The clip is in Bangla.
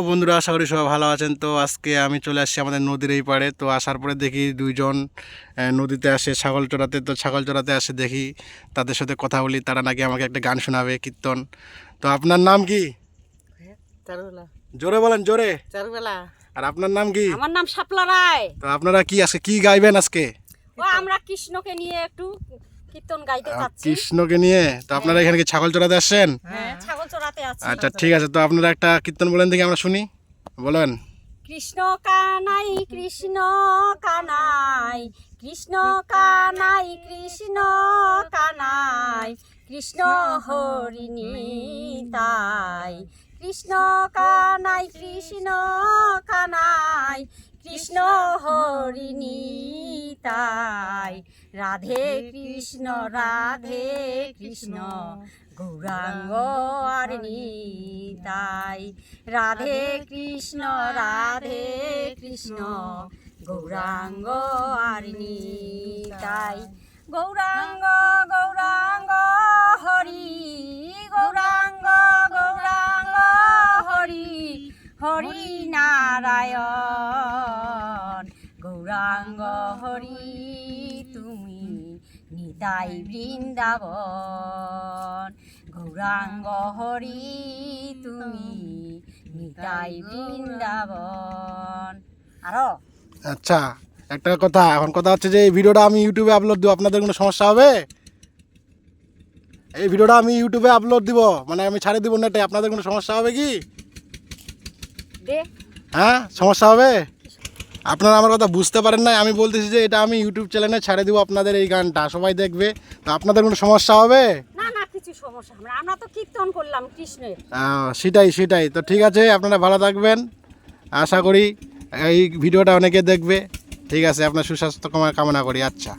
ও বন্ধুরা আশা করি সবাই ভালো আছেন। তো আজকে আমি চলে আসছি আমাদের নদীর এই পাড়ে। তো আসার পরে দেখি দুইজন নদীতে আসে ছাগল চড়াতে। তো ছাগল চড়াতে আসে দেখি তাদের সাথে কথা বলি। তারা নাকি আমাকে একটা গান শোনাবে কীর্তন। তো আপনার নাম কি? জোরে বলেন জোরে। আর আপনার নাম কি? আমার নাম শাপলা রায়। তো আপনারা কি আজকে কি গাইবেন আজকে? আমরা কৃষ্ণকে নিয়ে একটু কীর্তন গাইতে যাচ্ছি কৃষ্ণকে নিয়ে? তো আপনারা এখানে কি ছাগল চড়াতে আসছেন? হ্যাঁ ছাগল চড়াতে আচ্ছা ঠিক আছে তো আপনারা একটা কীর্তন বলেন দেখি আমরা শুনি। বলেন। কৃষ্ণ কানাই কৃষ্ণ কানাই কৃষ্ণ কানাই কৃষ্ণ কানাই কৃষ্ণ হরিণী তাই। কৃষ্ণ কানাই কৃষ্ণ কানাই কৃষ্ণ হরিণী তাই। রাধে কৃষ্ণ রাধে কৃষ্ণ, গৌরাঙ্গ আর তাই। রাধে কৃষ্ণ রাধে কৃষ্ণ, গৌরাঙ্গ আর তাই। গৌরাঙ্গ গৌরাঙ্গ হরি নারায়ণ গৌরাঙ্গ হরি, তুমি নিতাই বৃন্দাবন। গৌরাঙ্গ হরি, তুমি নিতাই বৃন্দাবন। আরও? আচ্ছা একটা কথা, এখন কথা হচ্ছে যে এই ভিডিওটা আমি ইউটিউবে আপলোড দিব, আপনাদের কোনো সমস্যা হবে? এই ভিডিওটা আমি ইউটিউবে আপলোড দিব মানে আমি ছাড়ে দিব নেটে আপনাদের কোনো সমস্যা হবে কি? হ্যাঁ সমস্যা হবে? আপনারা আমার কথা বুঝতে পারেন না আমি বলতেছি যে এটা আমি ইউটিউব চ্যানেলে ছাড়ে দিব আপনাদের এই গানটা। সবাই দেখবে। তো আপনাদের কোনো সমস্যা হবে? না না কিছু সমস্যা হবে আমরা তো কীর্তন করলাম কৃষ্ণের। সেটাই সেটাই। তো ঠিক আছে আপনারা ভালো থাকবেন। আশা করি এই ভিডিওটা অনেকে দেখবে। ঠিক আছে আপনার সুস্বাস্থ্য কামনা করি। আচ্ছা।